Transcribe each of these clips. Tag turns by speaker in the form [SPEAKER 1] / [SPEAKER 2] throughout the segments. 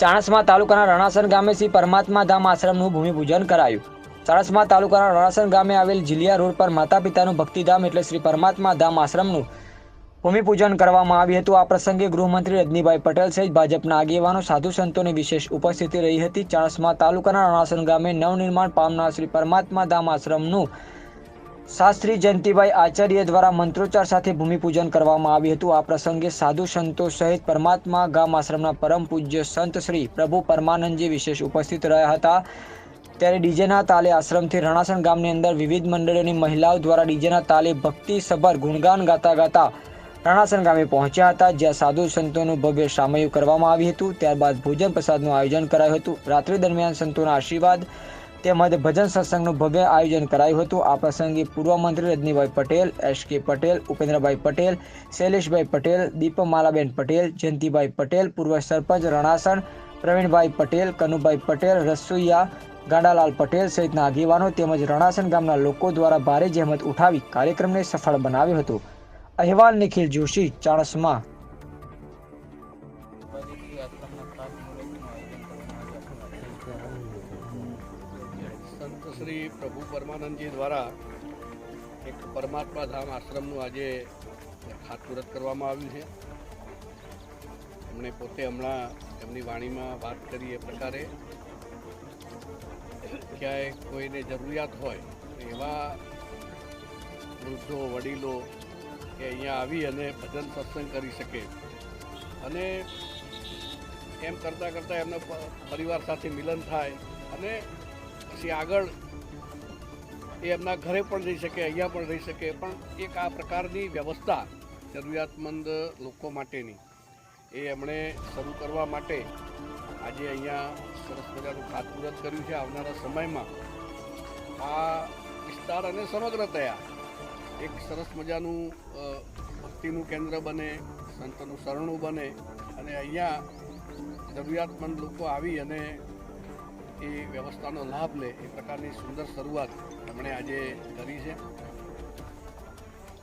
[SPEAKER 1] ચાણસ્મા તાલુકાના રણાસન ગામે શ્રી પરમાત્મા ધામ આશ્રમનું ભૂમિપૂજન કરાયું. ચાણસમા તાલુકાના રણાસન ગામે આવેલ જીલિયા રોડ પર માતા પિતાનું ભક્તિધામ એટલે શ્રી પરમાત્મા ધામ આશ્રમનું ભૂમિપૂજન કરવામાં આવ્યું હતું. આ પ્રસંગે ગૃહમંત્રી રજનીભાઈ પટેલ સહિત ભાજપના આગેવાનો, સાધુ સંતોની વિશેષ ઉપસ્થિતિ રહી હતી. ચાણસમા તાલુકાના રણાસન ગામે નવનિર્માણ પામનાર શ્રી પરમાત્મા ધામ આશ્રમનું શાસ્ત્રી જયંતિભાઈ આચાર્ય દ્વારા મંત્રોચ્ચાર સાથે ભૂમિપૂજન કરવામાં આવ્યું હતું. આ પ્રસંગે સાધુ સંતો સહિત પરમાત્મા ગામ આશ્રમના પરમ પૂજ્ય સંત શ્રી પ્રભુ પરમાનંદજી વિશેષ ઉપસ્થિત રહ્યા હતા. ત્યારે ડીજેના તાલે આશ્રમથી રણાસણ ગામની અંદર વિવિધ મંડળોની મહિલાઓ દ્વારા ડીજેના તાલે ભક્તિ સભર ગુણગાન ગાતા ગાતા રણાસણ ગામે પહોંચ્યા હતા, જ્યાં સાધુ સંતોનું ભવ્ય સામયું કરવામાં આવ્યું હતું. ત્યારબાદ ભોજન પ્રસાદનું આયોજન કરાયું હતું. રાત્રિ દરમિયાન સંતોના આશીર્વાદ તેમજ ભજન સત્સંગનું ભવ્ય આયોજન કરાયું હતું. આ પ્રસંગે પૂર્વ મંત્રી રજનીભાઈ પટેલ, એસ કે પટેલ, ઉપેન્દ્રભાઈ પટેલ, શૈલેષભાઈ પટેલ, દીપમાલાબેન પટેલ, જયંતિભાઈ પટેલ, પૂર્વ સરપંચ રણાસણ, પ્રવીણભાઈ પટેલ, કનુભાઈ પટેલ, રસોઈયા, ગાંડાલાલ પટેલ સહિતના આગેવાનો તેમજ રણાસણ ગામના લોકો દ્વારા ભારે જહેમત ઉઠાવી કાર્યક્રમને સફળ બનાવ્યો હતો. અહેવાલ નિખિલ જોશી, ચાણસ્મા.
[SPEAKER 2] સંત શ્રી પ્રભુ પરમાનંદજી દ્વારા એક પરમાત્મા ધામ આશ્રમનું આજે ખાતમુહૂર્ત કરવામાં આવ્યું છે. એમણે પોતે હમણાં એમની વાણીમાં વાત કરી એ પ્રકારે. ક્યાંય કોઈને જરૂરિયાત હોય એવા વૃદ્ધો, વડીલો કે અહીંયા આવી અને ભજન સત્સંગ કરી શકે. અને એમ કરતાં કરતાં એમના પરિવાર સાથે મિલન થાય. અને પછી આગળ એ એમના ઘરે પણ રહી શકે, અહીંયા પણ રહી શકે. પણ એક આ પ્રકારની વ્યવસ્થા જરૂરિયાતમંદ લોકો માટેની એ એમણે શરૂ કરવા માટે આજે અહીંયા સરસ મજાનું ખાતમુહૂર્ત કર્યું છે. આવનારા સમયમાં આ વિસ્તાર અને સમગ્રતયા એક સરસ મજાનું ભક્તિનું કેન્દ્ર બને, સંતનું શરણું બને અને અહીંયા જરૂરિયાતમંદ લોકો આવી અને વ્યવસ્થાનો લાભ લે એ પ્રકારની સુંદર શરૂઆત એમણે આજે કરી છે.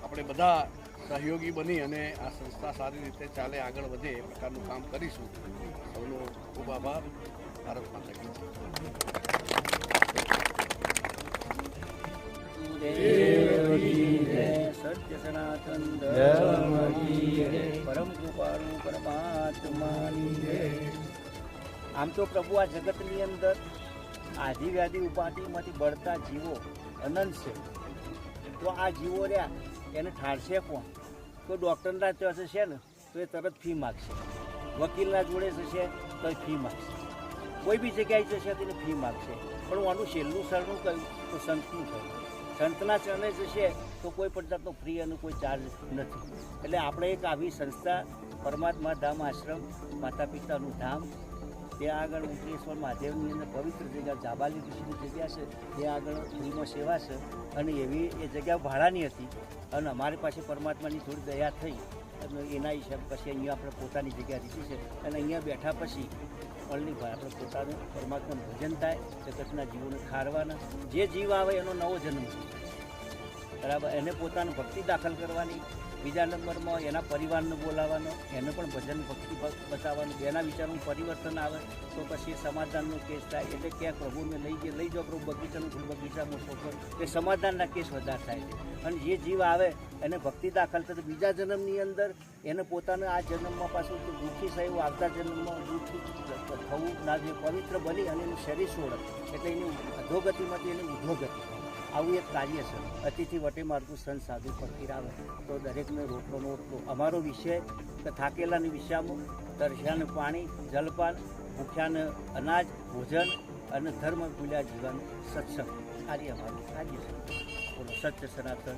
[SPEAKER 2] આપણે બધા સહયોગી બની અને આ સંસ્થા સારી રીતે ચાલે, આગળ વધે એ પ્રકારનું કામ કરીશું. સૌનો ખૂબ આભાર. ભારત જય.
[SPEAKER 3] પરમ કૃપાળુ પરમાત્માની આમ તો પ્રભુ આ જગતની અંદર આધિ વ્યાધી ઉપાધિમાંથી બળતા જીવો અનંત છે. તો આ જીવો રહ્યા, એને ઠારશે કોણ? તો ડૉક્ટરના પાસે છે ને, તો એ તરત ફી માગશે. વકીલના જોડે જશે તો ફી માગશે. કોઈ બી જગ્યાએ જશે તો એને ફી માગશે. પણ હું આનું છેલ્લું સરનું કહ્યું, તો સંતનું કહ્યું સંતના ચરણે જશે, તો કોઈ પણ જાતનો ફ્રી અને કોઈ ચાર્જ નથી. એટલે આપણે એક આવી સંસ્થા, પરમાત્મા ધામ આશ્રમ માતા પિતાનું ધામ ત્યાં આગળ ઉકેશ્વર મહાદેવની અંદર પવિત્ર જગ્યા જાબાલી ઋષિની જગ્યા છે. ત્યાં આગળ ફ્રીમાં સેવા છે. અને એવી એ જગ્યા ભાડાની હતી. અને અમારી પાસે પરમાત્માની થોડી દયા થઈ. અને એના હિસાબ પછી અહીંયા આપણે પોતાની જગ્યા લીધી છે. અને અહીંયા બેઠા પછી ઓનલી આપણે પોતાનું પરમાત્માનું ભજન થાય, જગતના જીવોને ખારવાના. જે જીવ આવે એનો નવો જન્મ. બરાબર? એને પોતાનું ભક્તિ દાખલ કરવાની. બીજા નંબરમાં એના પરિવારને બોલાવવાનો, એને પણ ભજન ભક્તિ બતાવવાનું એના વિચારનું પરિવર્તન આવે, તો પછી એ સમાધાનનો કેસ થાય. એટલે ક્યાંક પ્રભુને લઈ ગયા, લઈ જાઓ પ્રભુ, બગીચાનું ફૂલ બગીચા મોટો કરો એ સમાધાનના કેસ વધારે થાય છે. અને જે જીવ આવે, એને ભક્તિ દાખલ થાય. બીજા જન્મની અંદર એને પોતાના આ જન્મમાં પાછું દુઃખી થયું, આવતા જન્મમાં દુઃખી થવું, ના જે પવિત્ર બની અને એનું શરીર છોડે. એટલે એની અધોગતિમાંથી એની ઉધોગતિ. આવું એક કાર્ય છે. અતિથિ વટે મારતું સંત સાધુ ફકીર આવે તો દરેકને રોટલોનો રોટલો. અમારો વિષય કે થાકેલાની વિષયમાં તરસ્યાને પાણી, જલપાન ભૂખ્યાને અનાજ, ભોજન અને ધર્મ ભૂલ્યા જીવન, સત્સંગ. કાર્ય અમારું કાર્ય છે. સત્ય સનાતન.